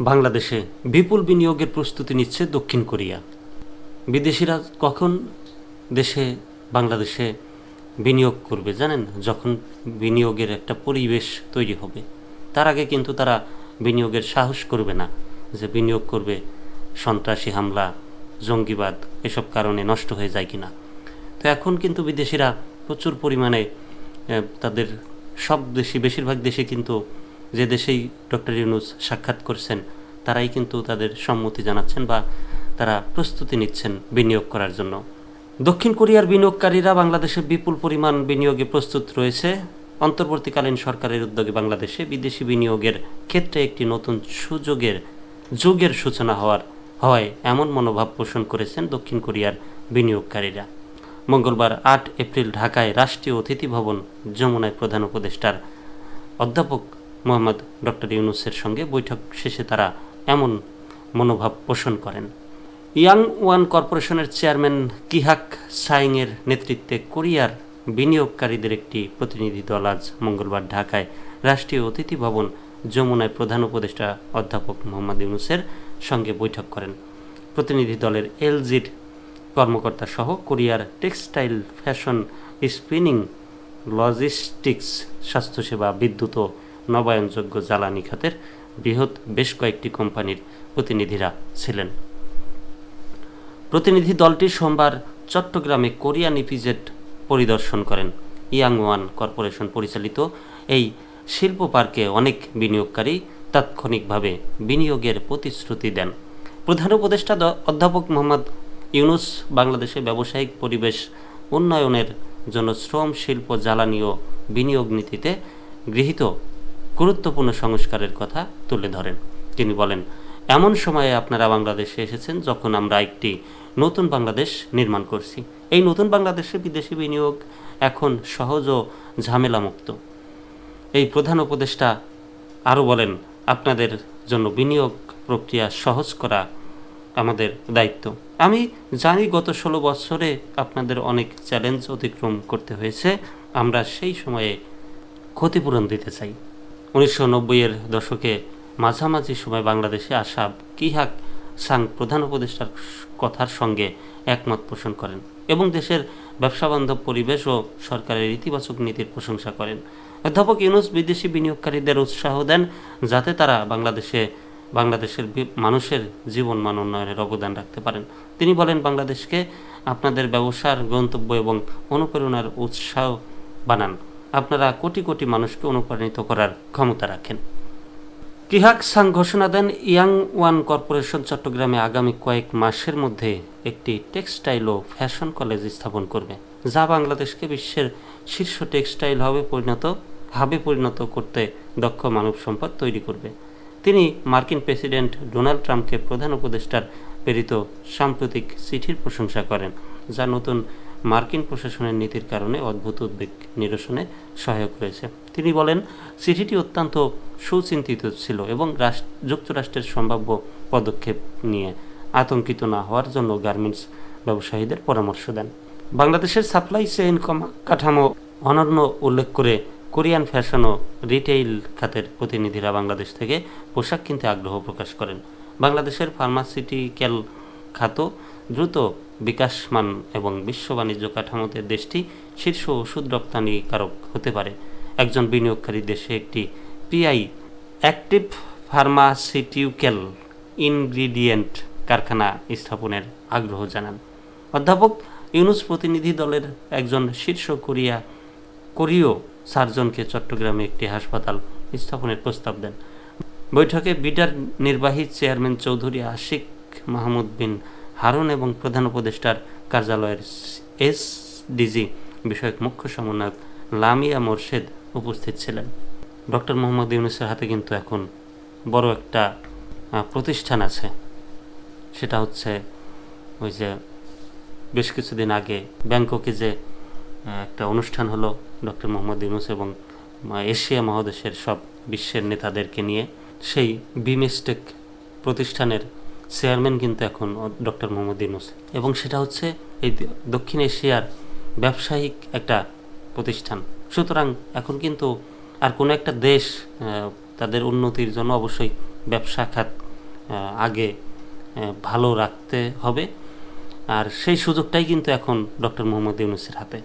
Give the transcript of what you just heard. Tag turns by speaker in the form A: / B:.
A: বাংলাদেশে বিপুল বিনিয়োগের প্রস্তুতি নিচ্ছে দক্ষিণ কোরিয়া। বিদেশিরা কখন দেশে, বাংলাদেশে বিনিয়োগ করবে জানেন? যখন বিনিয়োগের একটা পরিবেশ তৈরি হবে। তার আগে কিন্তু তারা বিনিয়োগের সাহস করবে না যে বিনিয়োগ করবে সন্ত্রাসী হামলা, জঙ্গিবাদ, এসব কারণে নষ্ট হয়ে যায় কিনা। তো এখন কিন্তু বিদেশিরা প্রচুর পরিমাণে তাদের সব দেশে, বেশিরভাগ দেশে কিন্তু যে দেশেই ডক্টর ইউনুস সাক্ষাৎ করছেন, তারাই কিন্তু তাদের সম্মতি জানাচ্ছেন বা তারা প্রস্তুতি নিচ্ছেন বিনিয়োগ করার জন্য। দক্ষিণ কোরিয়ার বিনিয়োগকারীরা বাংলাদেশে বিপুল পরিমাণ বিনিয়োগে প্রস্তুত রয়েছে। অন্তর্বর্তীকালীন সরকারের উদ্যোগে বাংলাদেশে বিদেশি বিনিয়োগের ক্ষেত্রে একটি নতুন সুযোগের, যুগের সূচনা হওয়ার হয় এমন মনোভাব পোষণ করেছেন দক্ষিণ কোরিয়ার বিনিয়োগকারীরা। মঙ্গলবার আট এপ্রিল ঢাকায় রাষ্ট্রীয় অতিথি ভবন যমুনায় প্রধান উপদেষ্টার অধ্যাপক মোহাম্মদ ডক্টর ইউনুসের সঙ্গে বৈঠক শেষে তারা এমন মনোভাব পোষণ করেন। ইয়াং ওয়ান কর্পোরেশনের চেয়ারম্যান কিহাক সাইংয়ের নেতৃত্বে কোরিয়ার বিনিয়োগকারীদের একটি প্রতিনিধি দল আজ মঙ্গলবার ঢাকায় রাষ্ট্রীয় অতিথি ভবন যমুনায় প্রধান উপদেষ্টা অধ্যাপক মোহাম্মদ ইউনুসের সঙ্গে বৈঠক করেন। প্রতিনিধি দলের এলজির কর্মকর্তা সহ কোরিয়ার টেক্সটাইল ফ্যাশন স্পিনিং লজিস্টিক্স, স্বাস্থ্যসেবা, বিদ্যুৎ ও নবায়নযোগ্য জ্বালানি খাতের বৃহৎ বেশ কয়েকটি কোম্পানির প্রতিনিধিরা ছিলেন। প্রতিনিধি দলটি সোমবার চট্টগ্রামে কোরিয়ান ইপিজেড পরিদর্শন করেন। ইয়াং ওয়ান কর্পোরেশন পরিচালিত এই শিল্প পার্কে অনেক বিনিয়োগকারী তাৎক্ষণিকভাবে বিনিয়োগের প্রতিশ্রুতি দেন। প্রধান উপদেষ্টা অধ্যাপক মোহাম্মদ ইউনুস বাংলাদেশে ব্যবসায়িক পরিবেশ উন্নয়নের জন্য শ্রম শিল্প জ্বালানি ও বিনিয়োগ নীতিতে গৃহীত গুরুত্বপূর্ণ সংস্কারের কথা তুলে ধরেন। তিনি বলেন, এমন সময়ে আপনারা বাংলাদেশে এসেছেন যখন আমরা একটি নতুন বাংলাদেশ নির্মাণ করছি। এই নতুন বাংলাদেশে বিদেশি বিনিয়োগ এখন সহজ ও ঝামেলামুক্ত। এই প্রধান উপদেষ্টা আরও বলেন, আপনাদের জন্য বিনিয়োগ প্রক্রিয়া সহজ করা আমাদের দায়িত্ব। আমি জানি গত ষোলো বছরে আপনাদের অনেক চ্যালেঞ্জ অতিক্রম করতে হয়েছে। আমরা সেই সময়ে ক্ষতিপূরণ দিতে চাই। উনিশশো নব্বইয়ের দশকে মাঝামাঝি সময় বাংলাদেশে আসা কিহাক সাং প্রধান উপদেষ্টার কথার সঙ্গে একমত পোষণ করেন এবং দেশের ব্যবসাবান্ধব পরিবেশ ও সরকারের ইতিবাচক নীতির প্রশংসা করেন। অধ্যাপক ইউনুস বিদেশি বিনিয়োগকারীদের উৎসাহ দেন যাতে তারা বাংলাদেশে, বাংলাদেশের মানুষের জীবন মান উন্নয়নের অবদান রাখতে পারেন। তিনি বলেন, বাংলাদেশকে আপনাদের ব্যবসার গন্তব্য এবং অনুপ্রেরণার উৎসাহ বানান। আপনারা কোটি কোটি মানুষকে অনুপ্রাণিত করার ক্ষমতা রাখেন। কিহাক সাং ঘোষণা দেন, ইয়াং ওয়ান কর্পোরেশন চট্টগ্রামে আগামী কয়েক মাসের মধ্যে একটি টেক্সটাইল ও ফ্যাশন কলেজ স্থাপন করবে, যা বাংলাদেশকে বিশ্বের শীর্ষ টেক্সটাইল হবে পরিণত, হাবে পরিণত করতে দক্ষ মানব সম্পদ তৈরি করবে। তিনি মার্কিন প্রেসিডেন্ট ডোনাল্ড ট্রাম্পকে প্রধান উপদেষ্টার প্রেরিত সাম্প্রতিক চিঠির প্রশংসা করেন, যা নতুন মার্কিন প্রশাসনের নীতির কারণে অদ্ভুত উদ্বেগ নিরসনে সহায়ক রয়েছে তিনি বলেন, চিঠিটি অত্যন্ত সুচিন্তিত ছিল এবং রাষ্ট্র যুক্তরাষ্ট্রের সম্ভাব্য পদক্ষেপ নিয়ে আতঙ্কিত না হওয়ার জন্য গার্মেন্টস ব্যবসায়ীদের পরামর্শ দেন। বাংলাদেশের সাপ্লাই চেইন কাঠামো অনন্য উল্লেখ করে কোরিয়ান ফ্যাশন ও রিটেইল খাতের প্রতিনিধিরা বাংলাদেশ থেকে পোশাক কিনতে আগ্রহ প্রকাশ করেন। বাংলাদেশের ফার্মাসিউটিক্যাল খাত দ্রুত বিকাশমান এবং বিশ্ব বাণিজ্য কাঠামোতে দেশটি শীর্ষ ওষুধ রপ্তানিকারক হতে পারে। একজন বিনিয়োগকারী দেশে একটি পিআই অ্যাক্টিভ ফার্মাসিউটিক্যাল ইনগ্রিডিয়েন্ট কারখানা স্থাপনের আগ্রহ জানান। অধ্যাপক ইউনুস প্রতিনিধি দলের একজন শীর্ষ কোরিয়া কোরীয় সার্জনকে চট্টগ্রামে একটি হাসপাতাল স্থাপনের প্রস্তাব দেন। বৈঠকে বিডার নির্বাহী চেয়ারম্যান চৌধুরী আশিক মাহমুদ বিন হারুন এবং প্রধান উপদেষ্টার কার্যালয়ের এসডিজি বিষয়ক মুখ্য সমন্বয়ক লামিয়া মোর্শেদ উপস্থিত ছিলেন। ডক্টর মোহাম্মদ ইউনুসের হাতে কিন্তু এখন বড় একটা প্রতিষ্ঠান আছে। সেটা হচ্ছে ওই যে বেশ কিছুদিন আগে ব্যাংককে যে একটা অনুষ্ঠান হলো ডক্টর মোহাম্মদ ইউনুস এবং এশিয়া মহাদেশের সব বিশ্বের নেতাদেরকে নিয়ে, সেই বিমেস্টেক প্রতিষ্ঠানের চেয়ারম্যান কিন্তু এখন ডক্টর মোহাম্মদ ইউনুস। এবং সেটা হচ্ছে এই দক্ষিণ এশিয়ার ব্যবসায়িক একটা প্রতিষ্ঠান। সুতরাং এখন কিন্তু আর কোনো একটা দেশ তাদের উন্নতির জন্য অবশ্যই ব্যবসা খাত আগে ভালো রাখতে হবে। আর সেই সুযোগটাই কিন্তু এখন ডক্টর মোহাম্মদ ইউনুসের হাতে।